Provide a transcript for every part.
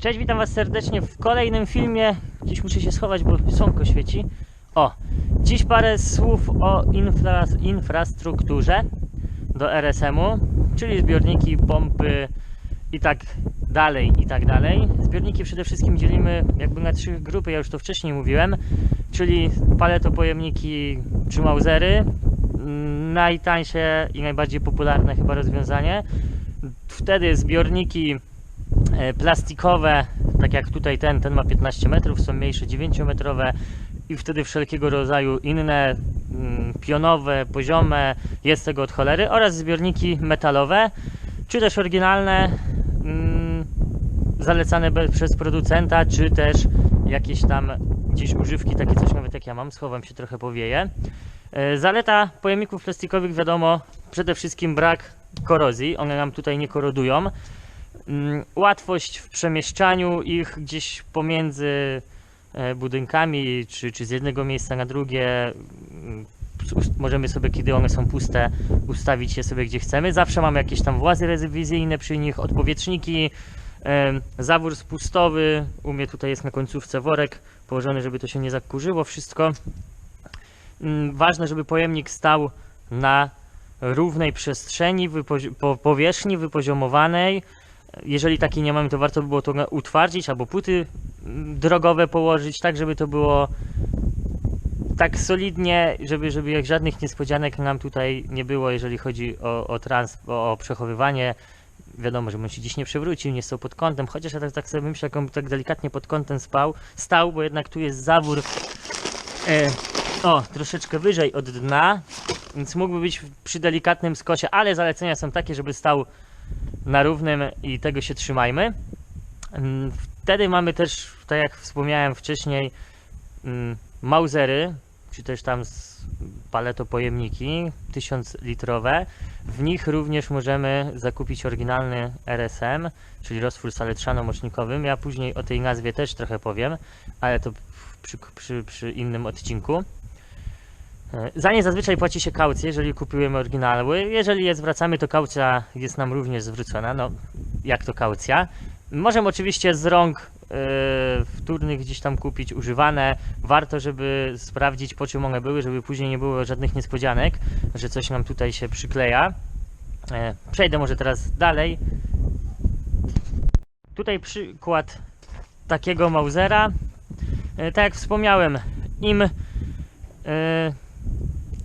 Cześć, witam was serdecznie w kolejnym filmie. Dziś muszę się schować, bo słonko świeci. O, dziś parę słów o infra, infrastrukturze do RSM-u, czyli zbiorniki, pompy i tak dalej, i tak dalej. Zbiorniki przede wszystkim dzielimy jakby na trzy grupy, ja już to wcześniej mówiłem, czyli paletopojemniki czy mauzery, Mm, najtańsze i najbardziej popularne chyba rozwiązanie. Wtedy zbiorniki plastikowe, tak jak tutaj ten, ten ma 15 metrów, są mniejsze 9 metrowe i wtedy wszelkiego rodzaju inne, mm, pionowe, poziome, jest tego od cholery oraz zbiorniki metalowe, czy też oryginalne, mm, zalecane przez producenta, czy też jakieś tam gdzieś używki, takie coś nawet jak ja mam, schowam się trochę powieje. E, Zaleta pojemników plastikowych wiadomo, przede wszystkim brak korozji, one nam tutaj nie korodują. Mm, Łatwość w przemieszczaniu ich gdzieś pomiędzy e, budynkami, czy, czy z jednego miejsca na drugie. mm, Możemy sobie, kiedy one są puste, ustawić je sobie gdzie chcemy. Zawsze mamy jakieś tam włazy rewizyjne przy nich, odpowietrzniki, zawór spustowy. U mnie tutaj jest na końcówce worek położony, żeby to się nie zakurzyło wszystko. Mm, Ważne, żeby pojemnik stał na równej przestrzeni, powierzchni wypoziomowanej. Jeżeli takiej nie mamy, to warto by było to utwardzić albo płyty mm, drogowe położyć, tak żeby to było tak solidnie, żeby, żeby jak żadnych niespodzianek nam tutaj nie było, jeżeli chodzi o, o, trans, o, o przechowywanie. Wiadomo, że on się dziś nie przewrócił, nie stał pod kątem, chociaż ja tak, tak sobie myślę, jak on tak delikatnie pod kątem spał, stał, bo jednak tu jest zawór e, o, troszeczkę wyżej od dna, więc mógłby być przy delikatnym skocie, ale zalecenia są takie, żeby stał na równym i tego się trzymajmy. Mm, Wtedy mamy też, tak jak wspomniałem wcześniej, mm, mauzery, czy też tam z paletopojemniki 1000 litrowe. W nich również możemy zakupić oryginalny RSM, czyli roztwór saletrzano-mocznikowym. Ja później o tej nazwie też trochę powiem, ale to przy, przy, przy innym odcinku. E, Za nie zazwyczaj płaci się kaucję, jeżeli kupujemy oryginały. Jeżeli je zwracamy, to kaucja jest nam również zwrócona. No, jak to kaucja? Możemy oczywiście z rąk e, wtórnych gdzieś tam kupić używane. Warto, żeby sprawdzić po czym one były, żeby później nie było żadnych niespodzianek, że coś nam tutaj się przykleja. E, Przejdę może teraz dalej. Tutaj przykład takiego Mausera. E, Tak jak wspomniałem, im e,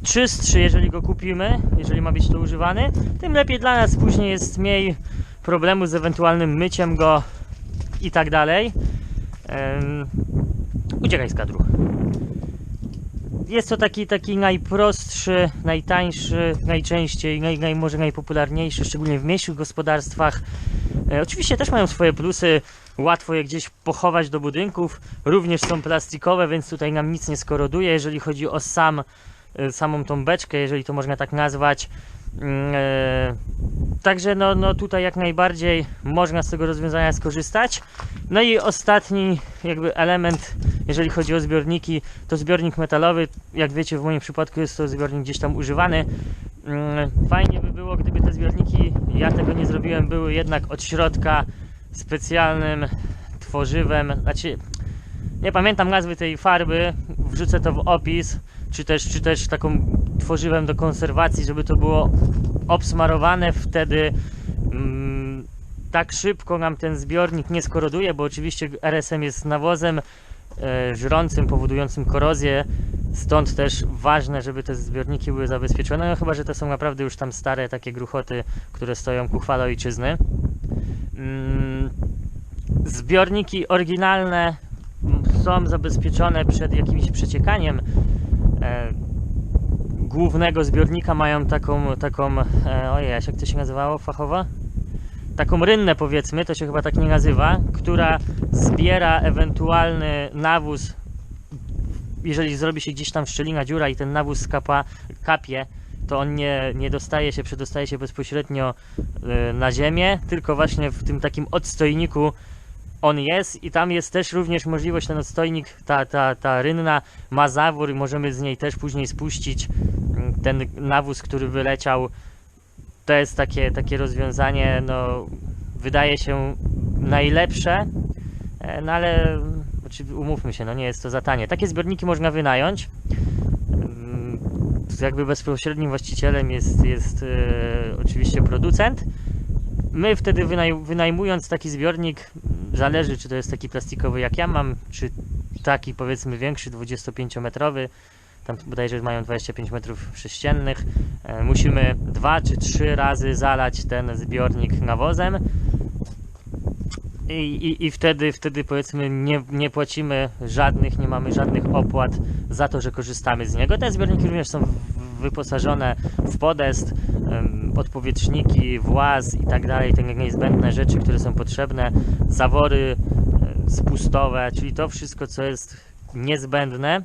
czystszy, jeżeli go kupimy, jeżeli ma być to używany, tym lepiej dla nas później jest mniej problemu z ewentualnym myciem go i tak dalej. Em, Uciekaj z kadru. Jest to taki, taki najprostszy, najtańszy, najczęściej, naj, naj, może najpopularniejszy, szczególnie w mniejszych gospodarstwach. E, oczywiście też mają swoje plusy, łatwo je gdzieś pochować do budynków. Również są plastikowe, więc tutaj nam nic nie skoroduje. Jeżeli chodzi o sam, samą tą beczkę, jeżeli to można tak nazwać. Mm, e, Także no, no tutaj jak najbardziej można z tego rozwiązania skorzystać. No i ostatni jakby element, jeżeli chodzi o zbiorniki, to zbiornik metalowy. Jak wiecie, w moim przypadku jest to zbiornik gdzieś tam używany. Mm, Fajnie by było, gdyby te zbiorniki, ja tego nie zrobiłem, były jednak od środka specjalnym tworzywem. Znaczy, nie pamiętam nazwy tej farby, wrzucę to w opis, czy też, czy też taką tworzywem do konserwacji, żeby to było obsmarowane, wtedy mm, tak szybko nam ten zbiornik nie skoroduje, bo oczywiście RSM jest nawozem e, żrącym, powodującym korozję, stąd też ważne, żeby te zbiorniki były zabezpieczone, no chyba, że to są naprawdę już tam stare takie gruchoty, które stoją ku chwale ojczyzny. Mm, zbiorniki oryginalne są zabezpieczone przed jakimś przeciekaniem głównego zbiornika mają taką, taką e, ojej, jak to się nazywało fachowo? Taką rynnę powiedzmy, to się chyba tak nie nazywa, która zbiera ewentualny nawóz, jeżeli zrobi się gdzieś tam szczelina, dziura i ten nawóz skapa, kapie, to on nie, nie dostaje się, przedostaje się bezpośrednio e, na ziemię, tylko właśnie w tym takim odstojniku on jest i tam jest też również możliwość, ten odstojnik, ta, ta, ta rynna ma zawór i możemy z niej też później spuścić mm, ten nawóz, który wyleciał. To jest takie, takie rozwiązanie, no wydaje się najlepsze, E, No ale znaczy, umówmy się, no nie jest to za tanie. Takie zbiorniki można wynająć. Mm, Jakby bezpośrednim właścicielem jest, jest e, oczywiście producent. My wtedy wynaj wynajmując taki zbiornik, zależy czy to jest taki plastikowy jak ja mam, czy taki powiedzmy większy, 25-metrowy, tam bodajże mają 25 metrów sześciennych, e, musimy dwa czy trzy razy zalać ten zbiornik nawozem i, i, i wtedy, wtedy powiedzmy nie, nie płacimy żadnych, nie mamy żadnych opłat za to, że korzystamy z niego. Te zbiorniki również są wyposażone w podest, odpowietrzniki, właz i tak dalej, te niezbędne rzeczy, które są potrzebne, zawory spustowe, czyli to wszystko, co jest niezbędne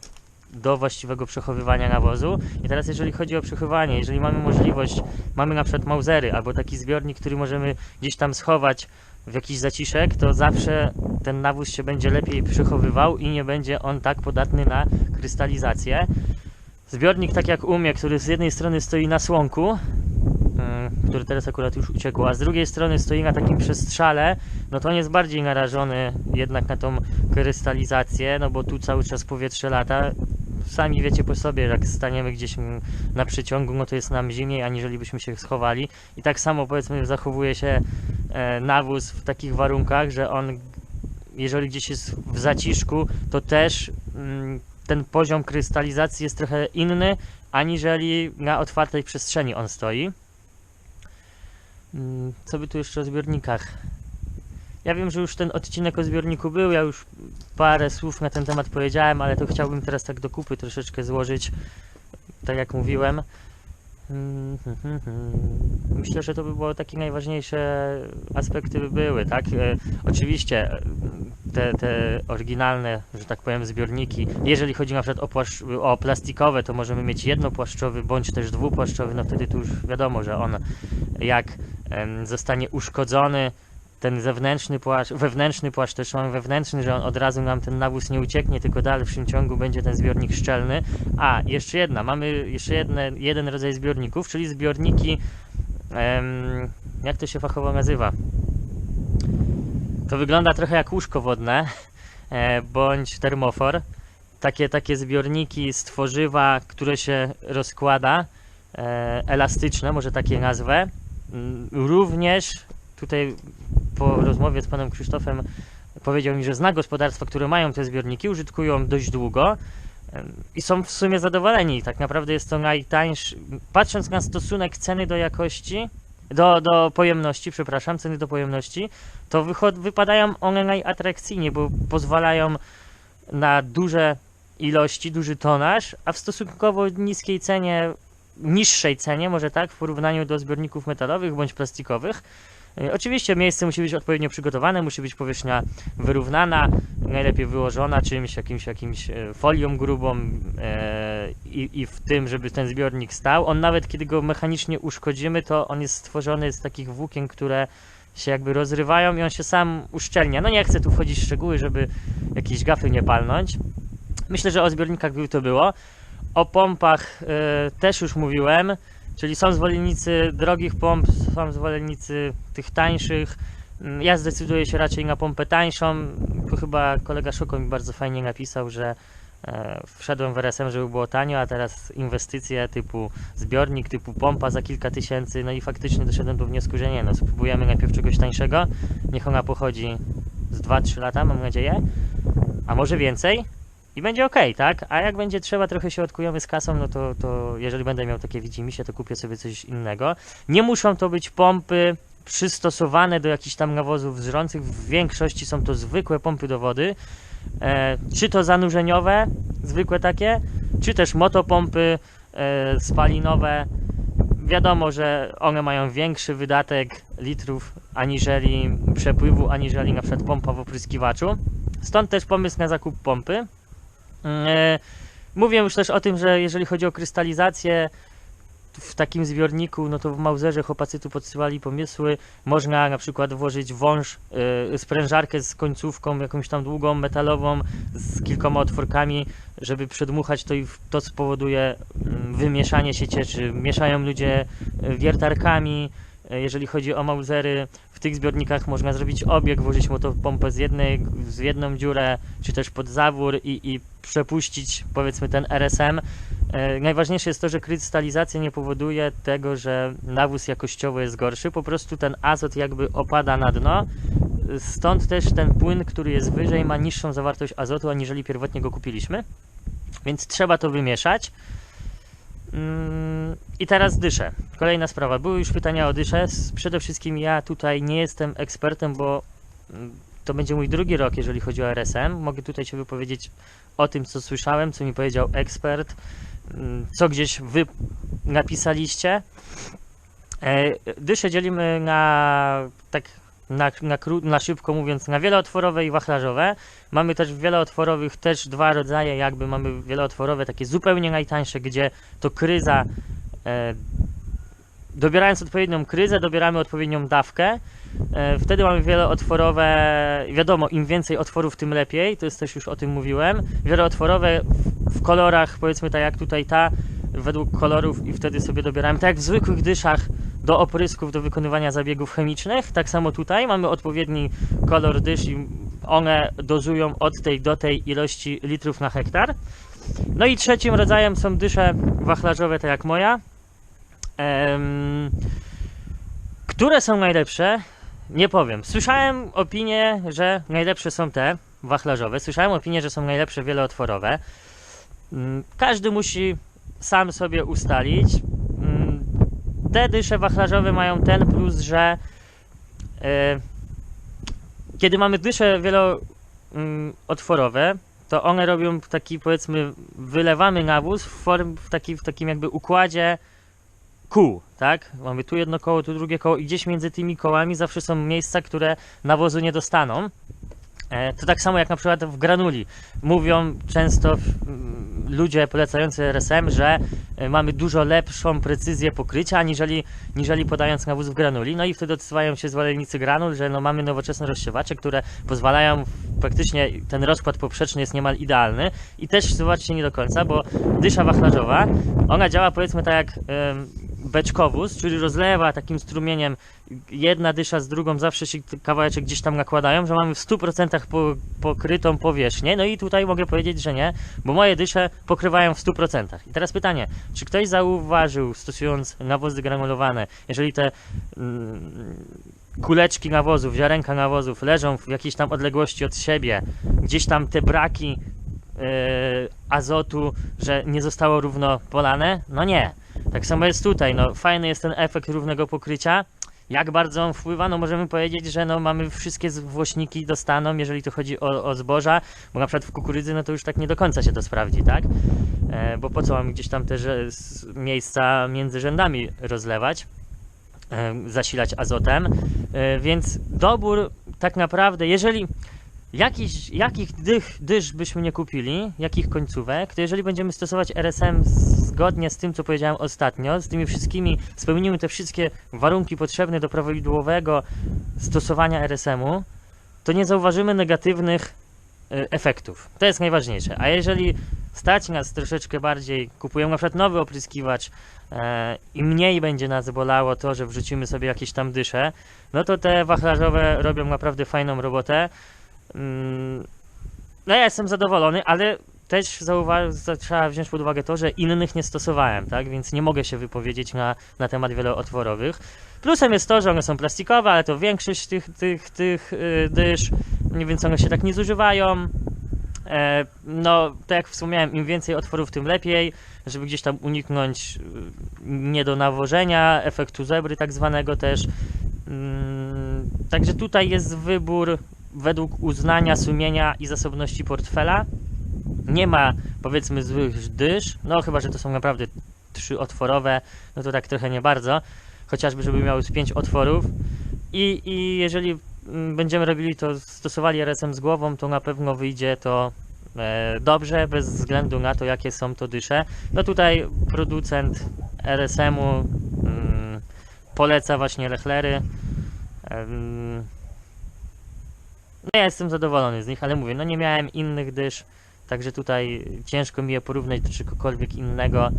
do właściwego przechowywania nawozu. I teraz jeżeli chodzi o przechowywanie, jeżeli mamy możliwość, mamy na przykład mauzery albo taki zbiornik, który możemy gdzieś tam schować w jakiś zaciszek, to zawsze ten nawóz się będzie lepiej przechowywał i nie będzie on tak podatny na krystalizację. Zbiornik tak jak u mnie, który z jednej strony stoi na słonku, ym, który teraz akurat już uciekł, a z drugiej strony stoi na takim przestrzale, no to on jest bardziej narażony jednak na tą krystalizację, no bo tu cały czas powietrze lata. Sami wiecie po sobie, jak staniemy gdzieś mm, na przyciągu, no to jest nam zimniej, aniżeli byśmy się schowali. I tak samo powiedzmy zachowuje się e, nawóz w takich warunkach, że on, jeżeli gdzieś jest w zaciszku, to też mm, ten poziom krystalizacji jest trochę inny, aniżeli na otwartej przestrzeni on stoi. Mm, Co by tu jeszcze o zbiornikach? Ja wiem, że już ten odcinek o zbiorniku był, ja już parę słów na ten temat powiedziałem, ale to chciałbym teraz tak do kupy troszeczkę złożyć, tak jak mówiłem. Mm. Myślę, że to by było takie najważniejsze aspekty by były, tak? E, oczywiście te, te oryginalne, że tak powiem, zbiorniki, jeżeli chodzi na przykład o, o plastikowe, to możemy mieć jednopłaszczowy bądź też dwupłaszczowy, no wtedy tu już wiadomo, że on jak em, zostanie uszkodzony, ten zewnętrzny płaszcz, wewnętrzny płaszcz też mamy wewnętrzny, że on od razu nam ten nawóz nie ucieknie, tylko w dalszym ciągu będzie ten zbiornik szczelny. A, jeszcze jedna, mamy jeszcze jedne, jeden rodzaj zbiorników, czyli zbiorniki, em, jak to się fachowo nazywa? To wygląda trochę jak łóżko wodne, e, bądź termofor. Takie, takie zbiorniki z tworzywa, które się rozkłada, e, elastyczne, może takie nazwę. Mm, Również tutaj po rozmowie z panem Krzysztofem powiedział mi, że zna gospodarstwa, które mają te zbiorniki, użytkują dość długo i są w sumie zadowoleni. Tak naprawdę jest to najtańszy, patrząc na stosunek ceny do jakości, do, do pojemności, przepraszam, ceny do pojemności, to wychod, wypadają one najatrakcyjniej, bo pozwalają na duże ilości, duży tonaż, a w stosunkowo niskiej cenie, niższej cenie, może tak, w porównaniu do zbiorników metalowych bądź plastikowych. E, Oczywiście miejsce musi być odpowiednio przygotowane, musi być powierzchnia wyrównana, najlepiej wyłożona czymś, jakimś, jakimś e, folią grubą e, i, i w tym, żeby ten zbiornik stał. On nawet kiedy go mechanicznie uszkodzimy, to on jest stworzony z takich włókien, które się jakby rozrywają i on się sam uszczelnia. No nie chcę tu wchodzić w szczegóły, żeby jakieś gafy nie palnąć. Myślę, że o zbiornikach by to było. O pompach e, też już mówiłem. Czyli są zwolennicy drogich pomp, są zwolennicy tych tańszych. Mm, Ja zdecyduję się raczej na pompę tańszą. Tu chyba kolega Szoko mi bardzo fajnie napisał, że e, wszedłem w RSM, żeby było tanio, a teraz inwestycje typu zbiornik, typu pompa za kilka tysięcy. No i faktycznie doszedłem do wniosku, że nie, no spróbujemy najpierw czegoś tańszego. Niech ona pochodzi z 2-3 lata, mam nadzieję, a może więcej. I będzie ok, tak? A jak będzie trzeba, trochę się odkujemy z kasą, no to, to jeżeli będę miał takie widzimisię, to kupię sobie coś innego. Nie muszą to być pompy przystosowane do jakichś tam nawozów żrących. W większości są to zwykłe pompy do wody. E, czy to zanurzeniowe, zwykłe takie, czy też motopompy e, spalinowe. Wiadomo, że one mają większy wydatek litrów aniżeli przepływu, aniżeli na przykład pompa w opryskiwaczu. Stąd też pomysł na zakup pompy. E, Mówię już też o tym, że jeżeli chodzi o krystalizację w takim zbiorniku, no to w Mauzerze chłopacy tu podsyłali pomysły. Można na przykład włożyć wąż, e, sprężarkę z końcówką jakąś tam długą, metalową, z kilkoma otworkami, żeby przedmuchać to i to spowoduje mm, wymieszanie się cieczy. Mieszają ludzie e, wiertarkami, jeżeli chodzi o Mauzery. W tych zbiornikach można zrobić obieg, włożyć motopompę z, jednej, z jedną dziurę, czy też pod zawór i, i przepuścić powiedzmy ten RSM. E, najważniejsze jest to, że krystalizacja nie powoduje tego, że nawóz jakościowo jest gorszy, po prostu ten azot jakby opada na dno, stąd też ten płyn, który jest wyżej ma niższą zawartość azotu, aniżeli pierwotnie go kupiliśmy, więc trzeba to wymieszać. Mm, I teraz dyszę. Kolejna sprawa. Były już pytania o dyszę. S- Przede wszystkim ja tutaj nie jestem ekspertem, bo mm, to będzie mój drugi rok, jeżeli chodzi o RSM. Mogę tutaj się wypowiedzieć o tym, co słyszałem, co mi powiedział ekspert, mm, co gdzieś wy napisaliście. E, Dysze dzielimy na tak na, na, na szybko mówiąc, na wielootworowe i wachlarzowe. Mamy też w wielootworowych też dwa rodzaje, jakby mamy wielootworowe, takie zupełnie najtańsze, gdzie to kryza, e, dobierając odpowiednią kryzę, dobieramy odpowiednią dawkę. E, wtedy mamy wielootworowe, wiadomo, im więcej otworów, tym lepiej, to jest też już o tym mówiłem. Wielootworowe w, w kolorach, powiedzmy tak jak tutaj ta, według kolorów i wtedy sobie dobieramy, tak jak w zwykłych dyszach do oprysków, do wykonywania zabiegów chemicznych, tak samo tutaj mamy odpowiedni kolor dysz i one dozują od tej do tej ilości litrów na hektar. No i trzecim rodzajem są dysze wachlarzowe, tak jak moja. Które są najlepsze? Nie powiem. Słyszałem opinię, że najlepsze są te wachlarzowe. Słyszałem opinię, że są najlepsze wielootworowe. Mm, Każdy musi sam sobie ustalić. Mm, Te dysze wachlarzowe mają ten plus, że e, kiedy mamy dysze wielootworowe, to one robią taki powiedzmy wylewamy nawóz w, form, w, taki, w takim jakby układzie kół, tak? Mamy tu jedno koło, tu drugie koło i gdzieś między tymi kołami zawsze są miejsca, które nawozu nie dostaną. E, To tak samo jak na przykład w granuli. Mówią często mm, ludzie polecający RSM, że e, mamy dużo lepszą precyzję pokrycia aniżeli, niżeli podając nawóz w granuli. No i wtedy odsuwają się zwolennicy granul, że no mamy nowoczesne rozsiewacze, które pozwalają praktycznie ten rozkład poprzeczny jest niemal idealny. I też zobaczcie nie do końca, bo dysza wachlarzowa, ona działa powiedzmy tak jak beczkowóz, czyli rozlewa takim strumieniem jedna dysza z drugą, zawsze się kawałeczek gdzieś tam nakładają, że mamy w 100% po, pokrytą powierzchnię. No i tutaj mogę powiedzieć, że nie, bo moje dysze pokrywają w 100%. I teraz pytanie, czy ktoś zauważył, stosując nawozy granulowane, jeżeli te mm, kuleczki nawozów, ziarenka nawozów leżą w jakiejś tam odległości od siebie, gdzieś tam te braki e, azotu, że nie zostało równo polane? No nie. Tak samo jest tutaj, no fajny jest ten efekt równego pokrycia. Jak bardzo on wpływa? No możemy powiedzieć, że no mamy wszystkie włośniki dostaną, jeżeli to chodzi o, o zboża, bo na przykład w kukurydzy no to już tak nie do końca się to sprawdzi, tak? E, bo po co mamy gdzieś tam te miejsca między rzędami rozlewać? e, zasilać azotem, E, więc dobór tak naprawdę, jeżeli jakiś, jakich dych, dysz byśmy nie kupili, jakich końcówek, to jeżeli będziemy stosować RSM zgodnie z tym, co powiedziałem ostatnio, z tymi wszystkimi, spełnimy te wszystkie warunki potrzebne do prawidłowego stosowania RSM-u, to nie zauważymy negatywnych e, efektów. To jest najważniejsze. A jeżeli stać nas troszeczkę bardziej, kupujemy na przykład nowy opryskiwacz e, i mniej będzie nas bolało to, że wrzucimy sobie jakieś tam dysze, no to te wachlarzowe robią naprawdę fajną robotę. Mm, No ja jestem zadowolony, ale też trzeba wziąć pod uwagę to, że innych nie stosowałem, tak? Więc nie mogę się wypowiedzieć na, na temat wielootworowych. Plusem jest to, że one są plastikowe, ale to większość tych, tych, tych y, dysz, więc one się tak nie zużywają. E, no, tak jak wspomniałem, im więcej otworów, tym lepiej, żeby gdzieś tam uniknąć y, nie do nawożenia, efektu zebry tak zwanego też. Mm, Także tutaj jest wybór według uznania, sumienia i zasobności portfela. Nie ma powiedzmy złych dysz, no chyba, że to są naprawdę trzy otworowe, no to tak trochę nie bardzo. Chociażby, żeby miały z pięć otworów. I, I jeżeli mm, będziemy robili to, stosowali RSM z głową, to na pewno wyjdzie to e, dobrze, bez względu na to, jakie są to dysze. No tutaj producent RSM-u mm, poleca właśnie Lechlery. No ja jestem zadowolony z nich, ale mówię, no nie miałem innych dysz, także tutaj ciężko mi je porównać do czegokolwiek innego.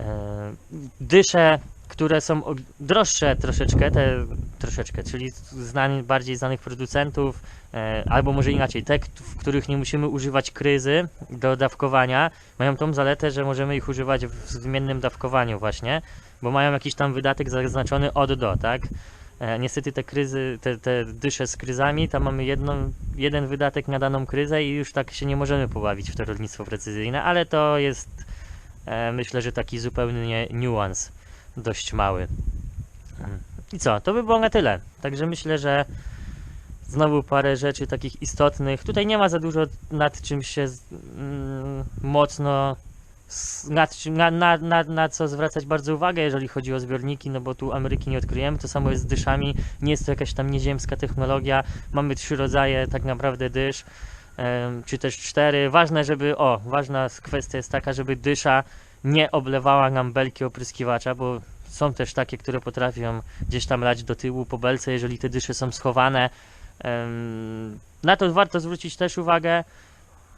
E, Dysze które są droższe troszeczkę, te troszeczkę, czyli znań, bardziej znanych producentów, e, albo może inaczej, te, w których nie musimy używać kryzy do dawkowania, mają tą zaletę, że możemy ich używać w zmiennym dawkowaniu właśnie, bo mają jakiś tam wydatek zaznaczony od do, tak? E, niestety te kryzy, te, te dysze z kryzami, tam mamy jeden wydatek na daną kryzę i już tak się nie możemy pobawić w to rolnictwo precyzyjne, ale to jest e, myślę, że taki zupełnie niuans dość mały. I co, to by było na tyle. Także myślę, że znowu parę rzeczy takich istotnych. Tutaj nie ma za dużo nad czym się mm, mocno nad, na, na, na, na co zwracać bardzo uwagę, jeżeli chodzi o zbiorniki, no bo tu Ameryki nie odkryjemy. To samo jest z dyszami. Nie jest to jakaś tam nieziemska technologia. Mamy trzy rodzaje tak naprawdę dysz, czy też cztery. Ważne, żeby, o, ważna kwestia jest taka, żeby dysza nie oblewała nam belki opryskiwacza, bo są też takie, które potrafią gdzieś tam lać do tyłu po belce, jeżeli te dysze są schowane. Na to warto zwrócić też uwagę.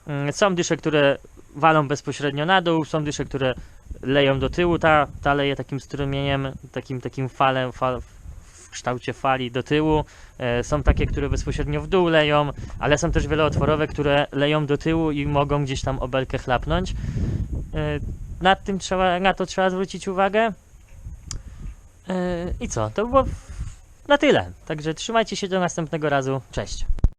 Mm, Są dysze, które walą bezpośrednio na dół, są dysze, które leją do tyłu. Ta, ta leje takim strumieniem, takim, takim falem, fal, w kształcie fali do tyłu. E, Są takie, które bezpośrednio w dół leją, ale są też wielootworowe, które leją do tyłu i mogą gdzieś tam obelkę chlapnąć. E, Nad tym trzeba, na to trzeba zwrócić uwagę. E, I co? To było na tyle. Także trzymajcie się do następnego razu. Cześć.